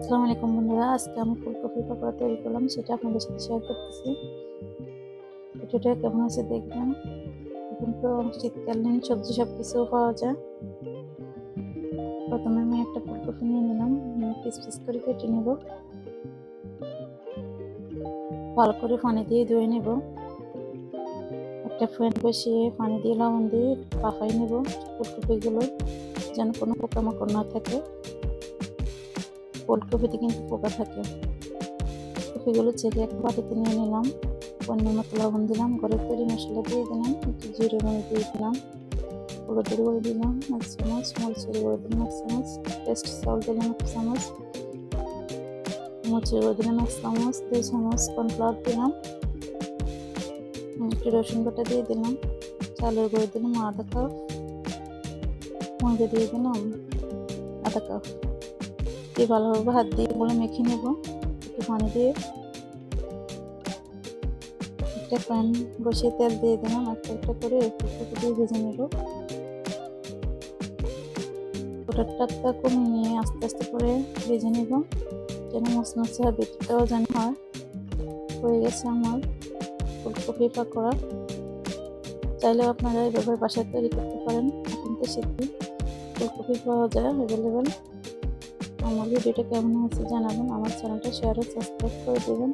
আসসালামু আলাইকুম বন্ধুরা, আজকে আমি ফুলকপি পকোড়া তৈরি করলাম, সেটা আপনাদের সাথে শেয়ার করতেছি। ভিডিওটা কেমন আছে দেখবেন। এখন তো শীতকালীন সবজি সব কিছু পাওয়া যায়। প্রথমে আমি একটা ফুলকপি নিয়ে নিলাম পিস পিস করে কেটে নেব। ভালো করে পানি দিয়ে ধুয়ে নেব। একটা ফ্যান বসিয়ে পানি দিয়ে লবণ দিয়ে পাফাই নেব ফুলকপিগুলো, যেন কোনো পোকামাকড় না থাকে। ফুলকপিতে কিন্তু পোকা থাকে। কপিগুলো ছেড়ে এক বাটিতে নিয়ে নিলাম। পণ্যের মতো লবণ দিলাম ঘরের তৈরি মশলা দিয়ে দিলাম, একটু জিরে গুঁড়ো দিয়ে দিলাম, হলুদের গুঁড়ো দিলাম এক চামচ মরিচের গুঁড়ো দিলাম, এক চামচ, পেস্ট চাউল দিলাম এক চামচ, মরিচের গুঁড়ো দিলাম, এক চামচ, দুই চামচ কর্নফ্লাওয়ার দিলাম, একটু রসুন বাটা দিয়ে দিলাম, চালের গুঁড়ো দিলাম, আধা কাপ ময়দা দিয়ে দিলাম, আধা কাপ দিয়ে ভালোভাবে হাত দিয়ে বলে মেখে নেব। একটু পানি দিয়ে। একটা প্যান বসিয়ে তেল দিয়ে দিলাম, একটা একটা করে একটু দিয়ে ভেজে নেব। ওটার টাপটা নিয়ে আস্তে আস্তে করে ভেজে নেব, যেন মশমশে হয় বেটটাও যেন হয়। হয়ে গেছে আমার ফুলকপি পাকোড়া। চাইলেও আপনারা এভাবে বাসায় তৈরি করতে পারেন। এখন তো শীতে ফুলকপি পাওয়া যায় অ্যাভেলেবেল আমার ভিডিওটা কেমন হয়েছে জানাবেন। আমার চ্যানেলটা শেয়ার ও সাবস্ক্রাইব করে দেবেন।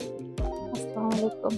আসসালামু আলাইকুম।